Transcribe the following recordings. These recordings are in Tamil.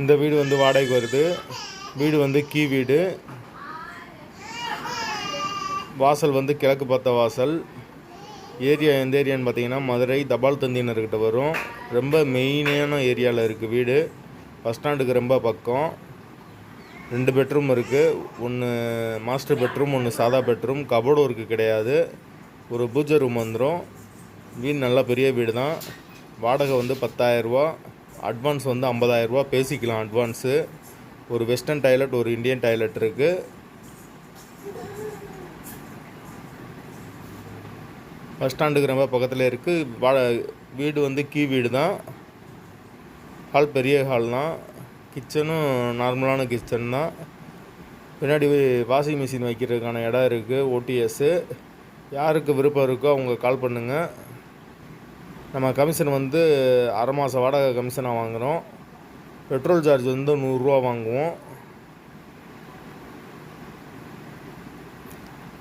இந்த வீடு வந்து வாடகைக்கு வருது. வீடு வந்து கீ வீடு. வாசல் வந்து கிழக்கு பார்த்த வாசல். ஏரியா எந்த ஏரியான்னு பார்த்தீங்கன்னா மதுரை தபால் தந்தினர்கிட்ட வரும். ரொம்ப மெயினான ஏரியாவில் இருக்குது வீடு. பஸ் ஸ்டாண்டுக்கு ரொம்ப பக்கம். ரெண்டு பெட்ரூம் இருக்குது ஒன்று மாஸ்டர் பெட்ரூம் ஒன்று சாதா பெட்ரூம். கபோர்டு ஒர்க்கு கிடையாது. ஒரு பூஜை ரூம் வந்துடும் வீடு நல்ல பெரிய வீடு தான் வாடகை வந்து பத்தாயிரரூபா அட்வான்ஸ் வந்து ஐம்பதாயிரரூபா பேசிக்கலாம் அட்வான்ஸு. ஒரு வெஸ்டர்ன் டாய்லெட் ஒரு இந்தியன் டாய்லெட் இருக்குது பஸ் ஸ்டாண்டுக்கு ரொம்ப பக்கத்தில் இருக்குது வாட வீடு வந்து கீ வீடு தான். ஹால் பெரிய ஹால் தான். கிச்சனும் நார்மலான கிச்சன் தான். பின்னாடி வாஷிங் மிஷின் வைக்கிறதுக்கான இடம் இருக்குது ஓடிஎஸ்ஸு யாருக்கு விருப்பம் இருக்கோ அவங்க கால் பண்ணுங்கள் நம்ம கமிஷன் வந்து அரை மாத வாடகை கமிஷனாக வாங்குகிறோம் பெட்ரோல் சார்ஜ் வந்து நூறுரூவா வாங்குவோம்.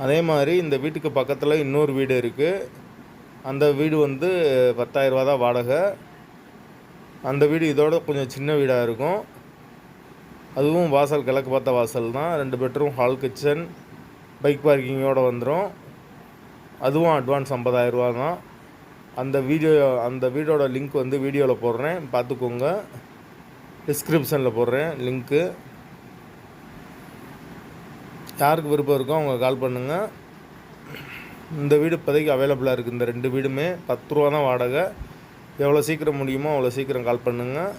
அதே மாதிரி இந்த வீட்டுக்கு பக்கத்தில் இன்னொரு வீடு இருக்குது அந்த வீடு வந்து பத்தாயிரரூவா தான் வாடகை. அந்த வீடு இதோட கொஞ்சம் சின்ன வீடாக இருக்கும். அதுவும் வாசல் கிழக்கு பார்த்த வாசல் தான். ரெண்டு பெட்ரூம் ஹால் கிச்சன் பைக் பார்க்கிங்கோடு வந்துடும் அதுவும் அட்வான்ஸ் ஐம்பதாயிரரூவா தான். அந்த வீடியோ அந்த வீடியோட லிங்க் வந்து வீடியோவில் போடுறேன். பார்த்துக்கோங்க. டிஸ்கிரிப்ஷனில் போடுறேன் லிங்க்கு யாருக்கு விருப்பம் இருக்கோ அவங்க கால் பண்ணுங்கள் இந்த வீடு இப்போதைக்கு அவைலபிளாக இருக்குது இந்த ரெண்டு வீடுமே பத்து ரூபா தான் வாடகை. எவ்வளோ சீக்கிரம் முடியுமோ அவ்வளோ சீக்கிரம் கால் பண்ணுங்கள்